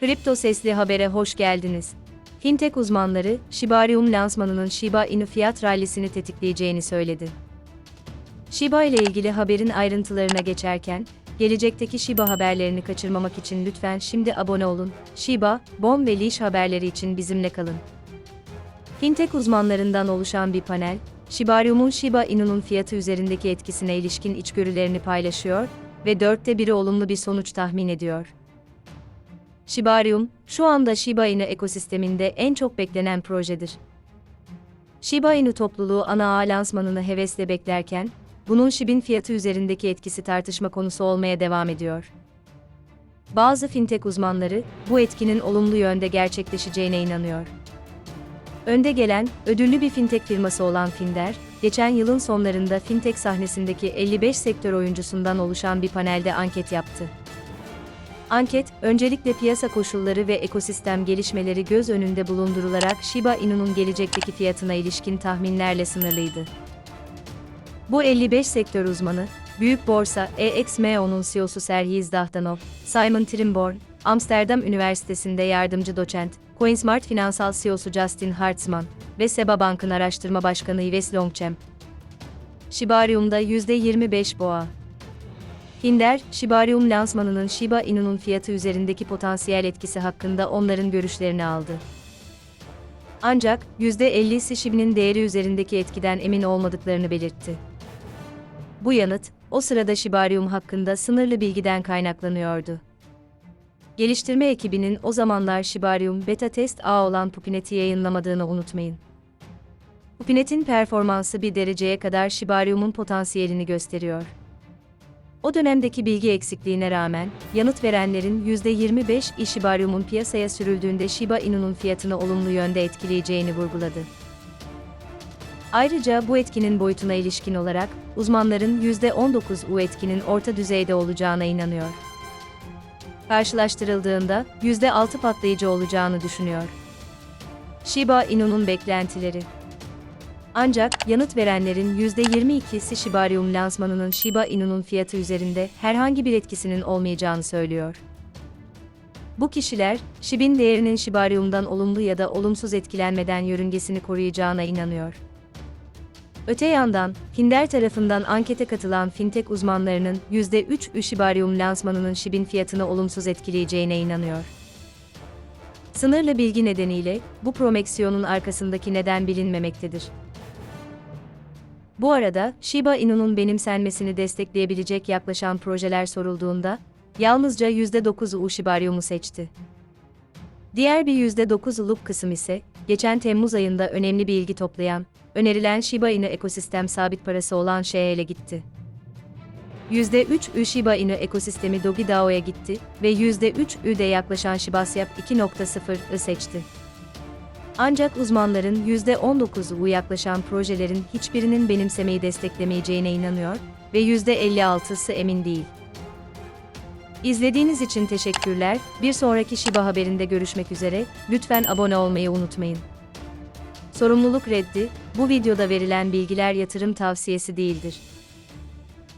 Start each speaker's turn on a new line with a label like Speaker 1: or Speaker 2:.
Speaker 1: Kripto Sesli Haber'e hoş geldiniz. Fintech uzmanları, Shibarium lansmanının Shiba Inu fiyat rallisini tetikleyeceğini söyledi. Shiba ile ilgili haberin ayrıntılarına geçerken, gelecekteki Shiba haberlerini kaçırmamak için lütfen şimdi abone olun. Shiba, Bon ve Leash haberleri için bizimle kalın. Fintech uzmanlarından oluşan bir panel, Shibarium'un Shiba Inu'nun fiyatı üzerindeki etkisine ilişkin içgörülerini paylaşıyor ve dörtte biri olumlu bir sonuç tahmin ediyor. Shibarium, şu anda Shiba Inu ekosisteminde en çok beklenen projedir. Shiba Inu topluluğu ana ağ lansmanını hevesle beklerken, bunun SHIB'in fiyatı üzerindeki etkisi tartışma konusu olmaya devam ediyor. Bazı fintech uzmanları, bu etkinin olumlu yönde gerçekleşeceğine inanıyor. Önde gelen, ödüllü bir fintech firması olan Finder, geçen yılın sonlarında fintech sahnesindeki 55 sektör oyuncusundan oluşan bir panelde anket yaptı. Anket, öncelikle piyasa koşulları ve ekosistem gelişmeleri göz önünde bulundurularak Shiba Inu'nun gelecekteki fiyatına ilişkin tahminlerle sınırlıydı. Bu 55 sektör uzmanı, Büyük Borsa EXMO'nun CEO'su Serhiz Dahtanov, Simon Trimborn, Amsterdam Üniversitesi'nde yardımcı doçent, Coinsmart Finansal CEO'su Justin Hartzman ve Seba Bank'ın araştırma başkanı Yves Longchamp. Shibarium'da %25 boğa. Hinder, Shibarium lansmanının Shiba Inu'nun fiyatı üzerindeki potansiyel etkisi hakkında onların görüşlerini aldı. Ancak, %50'si Shibi'nin değeri üzerindeki etkiden emin olmadıklarını belirtti. Bu yanıt, o sırada Shibarium hakkında sınırlı bilgiden kaynaklanıyordu. Geliştirme ekibinin o zamanlar Shibarium beta test A olan Pupinet'i yayınlamadığını unutmayın. Pupinet'in performansı bir dereceye kadar Shibarium'un potansiyelini gösteriyor. O dönemdeki bilgi eksikliğine rağmen, yanıt verenlerin %25'i Shibarium'un piyasaya sürüldüğünde Shiba Inu'nun fiyatını olumlu yönde etkileyeceğini vurguladı. Ayrıca bu etkinin boyutuna ilişkin olarak, uzmanların %19'u etkinin orta düzeyde olacağına inanıyor. Karşılaştırıldığında, %6 patlayıcı olacağını düşünüyor. Shiba Inu'nun beklentileri ancak yanıt verenlerin %22'si Shibarium lansmanının Shiba Inu'nun fiyatı üzerinde herhangi bir etkisinin olmayacağını söylüyor. Bu kişiler, SHIB'in değerinin Shibarium'dan olumlu ya da olumsuz etkilenmeden yörüngesini koruyacağına inanıyor. Öte yandan, Hinder tarafından ankete katılan fintech uzmanlarının %3'ü Shibarium lansmanının SHIB'in fiyatını olumsuz etkileyeceğine inanıyor. Sınırlı bilgi nedeniyle, bu promeksiyonun arkasındaki neden bilinmemektedir. Bu arada, Shiba Inu'nun benimsenmesini destekleyebilecek yaklaşan projeler sorulduğunda, yalnızca %9'u Shibarium'u seçti. Diğer bir %9'luk kısım ise, geçen Temmuz ayında önemli bir ilgi toplayan, önerilen Shiba Inu ekosistem sabit parası olan şeye gitti. %3'ü Shiba Inu ekosistemi Dogi Dao'ya gitti ve %3'ü de yaklaşan Shibasyap 2.0'ı seçti. Ancak uzmanların %19'u yaklaşan projelerin hiçbirinin benimsemeyi desteklemeyeceğine inanıyor ve %56'sı emin değil. İzlediğiniz için teşekkürler. Bir sonraki Shiba haberinde görüşmek üzere. Lütfen abone olmayı unutmayın. Sorumluluk reddi, bu videoda verilen bilgiler yatırım tavsiyesi değildir.